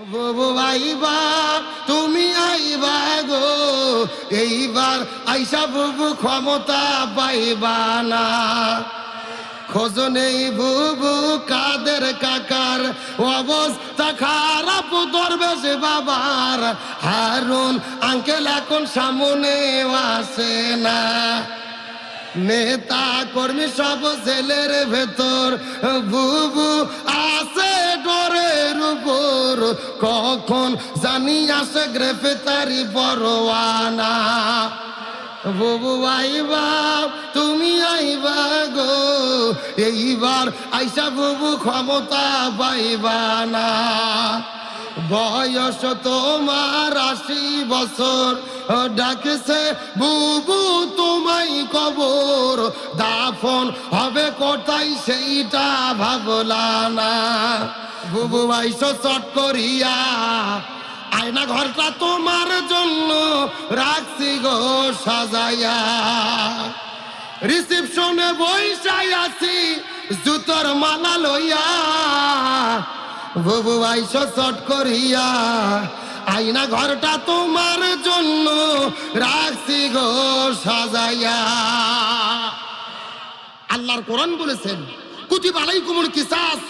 ববু আইবা তুমি আইবা গো। এইবার আইসা বুবু ক্ষমতা পাইবা না। খোঁজ নেই বুবু কাদের কাকার। অবস্থা খারাপ, দরবেশ বাবার। হারুন, আঙ্কেল এখন সামনে আসে না। নেতা কর্মী সব ছেলের ভেতর। বুবু ডরের উপর কখন জানি আসে গ্রেফতারি পরোয়ানা। বুবু আইবা তুমি আইবা গো, এইবার আইসা বুবু ক্ষমতা পাইবা না। বয়স তোমার আশি বছর ডাকছে, বুবু, তোমায় কবর দাফন হবে কোথায় সেইটা ভাবলা না। বুবু আইসো চট করিয়া, আয়না ঘরটা তোমার জন্য রাখছি গো সাজাইয়া। রিসিপশনে বইসাই আছি, জুতোর মালা লইয়া। বুবু আইসো চট করিয়া আইনা ঘরটা তোমার জন্য রাখছি গো সাজাইয়া। আল্লাহর কোরআন বলেছেন, কুতিব আলাইকুমুল কিসাস।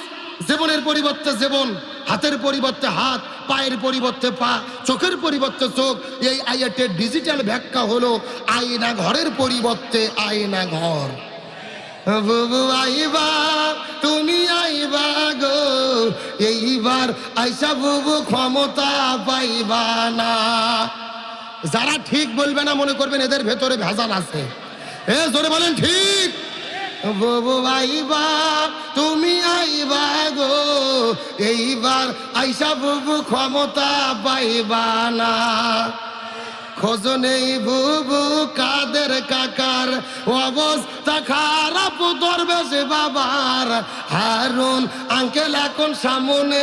জীবনের পরিবর্তে জীবন, হাতের পরিবর্তে হাত, পায়ের পরিবর্তে পা, চোখের পরিবর্তে চোখ। এই আইয়াটের ডিজিটাল ব্যাখ্যা হলো আয়না ঘরের পরিবর্তে আয়না ঘর। তুমি এইবার আইসা বুবু ক্ষমতা পাইবা না। যারা ঠিক বলবে না মনে করবেন এদের ভেতরে ভেজাল আছে। এ, জোরে বলেন ঠিক। বুবু আইবা, তুমি আইবা গো। এইবার আইসা বুবু ক্ষমতা পাইবা না। খোঁজ নেই বুবু কাদের কাকার অবস্থা খারাপ দরবেশ বাবার। হারুন আঙ্কেল এখন সামনে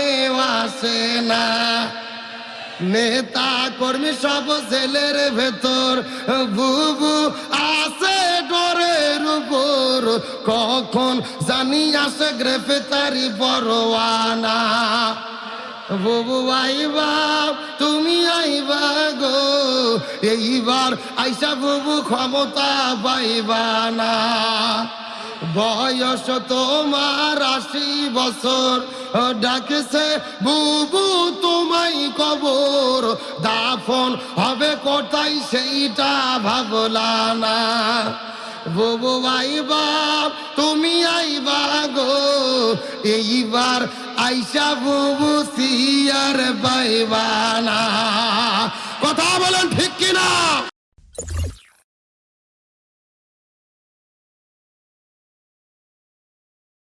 আসে না। নেতা কর্মী সব ছেলের ভেতর, বুবু আছে ডরের উপর। কখন জানি আসে গ্রেফতারি পরোয়ানা। বুবু আইবা তুমি আইবা গো এইবার আইসা বুবু ক্ষমতা পাইবা না। বয়স তোমার আশি বছর ডাকছে বুবু তোমায় কবর। দাফন হবে কোথায় সেইটা ভাবলা না। বুবু আইবা তুমি আইবা গো এইবার আইসা বুবু সিয়ার বাইবানা। কথা বলেন ঠিক কিনা?